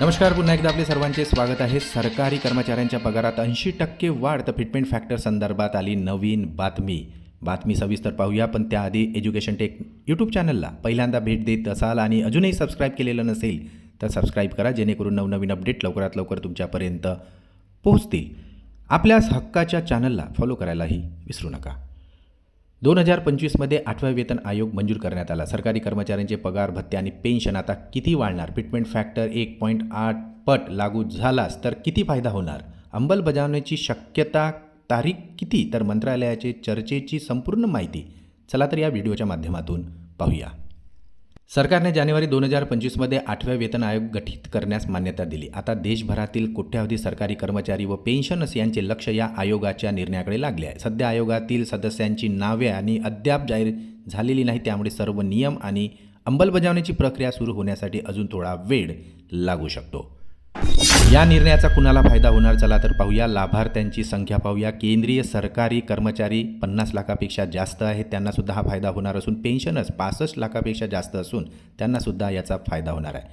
नमस्कार पुन्हा एकदा आपले सर्वांचे स्वागत आहे. सरकारी कर्मचाऱ्यांच्या पगारात ऐंशी टक्के वाढ तर फिटमेंट फॅक्टर संदर्भात आली नवीन बातमी. बातमी सविस्तर पाहूया पण त्याआधी एज्युकेशन टेक यूट्यूब चॅनलला पहिल्यांदा भेट देत असाल आणि अजूनही सबस्क्राईब केलेलं नसेल तर सबस्क्राईब करा जेणेकरून नवनवीन अपडेट लवकरात लवकर तुमच्यापर्यंत पोहोचतील. आपल्याच हक्काच्या चॅनलला फॉलो करायलाही विसरू नका. दोन हजार पंचवीसमध्ये आठवा वेतन आयोग मंजूर करण्यात आला. सरकारी कर्मचाऱ्यांचे पगार भत्ते आणि पेन्शन आता किती वाढणार? पिटमेंट फॅक्टर एक पॉईंट आठ पट लागू झालास तर किती फायदा होणार? अंमलबजावणीची शक्यता तारीख किती? तर मंत्रालयाचे चर्चेची संपूर्ण माहिती. चला तर या व्हिडिओच्या माध्यमातून पाहूया. सरकारने जानेवारी दोन हजार पंचवीसमध्ये आठव्या वेतन आयोग गठीत करण्यास मान्यता दिली. आता देशभरातील कोट्यावधी सरकारी कर्मचारी व पेन्शनर्स यांचे लक्ष या आयोगाच्या निर्णयाकडे लागले आहे. सध्या आयोगातील सदस्यांची नावे आणि अद्याप जाहीर झालेली नाही त्यामुळे सर्व नियम आणि अंमलबजावणीची प्रक्रिया सुरू होण्यासाठी अजून थोडा वेळ लागू शकतो. या निर्णयाचा कुणाला फायदा होणार? चला तर पाहूया. लाभार्थ्यांची संख्या पाहूया. केंद्रीय सरकारी कर्मचारी पन्नास लाखापेक्षा जास्त आहेत त्यांनासुद्धा हा फायदा होणार असून पेन्शनच पासष्ट लाखापेक्षा जास्त असून त्यांनासुद्धा याचा फायदा होणार आहे.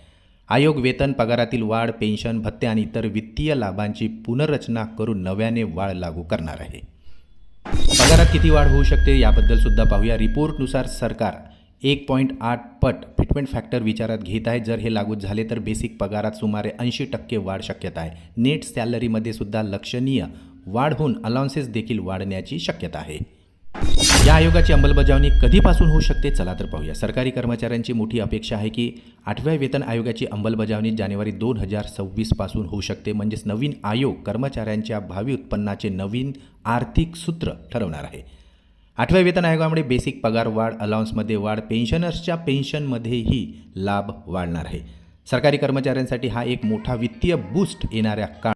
आयोग वेतन पगारातील वाढ पेन्शन भत्ते आणि इतर वित्तीय लाभांची पुनर्रचना करून नव्याने वाढ लागू करणार आहे. पगारात किती वाढ होऊ शकते याबद्दल सुद्धा पाहूया. रिपोर्टनुसार सरकार एक पॉईंट आठ पट रिक्रुटमेंट फॅक्टर विचारात घेत आहे. जर हे लागू झाले तर बेसिक पगारात सुमारे ऐंशी टक्के वाढ शक्यता आहे. नेट सॅलरीमध्ये सुद्धा लक्षणीय वाढ होऊन अलाउन्सेस देखील वाढण्याची शक्यता आहे. या आयोगाची अंमलबजावणी कधीपासून होऊ शकते? चला तर पाहूया. सरकारी कर्मचाऱ्यांची मोठी अपेक्षा आहे की आठव्या वेतन आयोगाची अंमलबजावणी जानेवारी दोन हजार सव्वीसपासून होऊ शकते. म्हणजेच नवीन आयोग कर्मचाऱ्यांच्या भावी उत्पन्नाचे नवीन आर्थिक सूत्र ठरवणार आहे. आठव्या वेतन आयोगामुळे बेसिक पगार वाढ अलाउन्समध्ये वाढ पेन्शनर्सच्या पेन्शनमध्येही लाभ वाढणार आहे. सरकारी कर्मचाऱ्यांसाठी हा एक मोठा वित्तीय बूस्ट येणाऱ्या काळ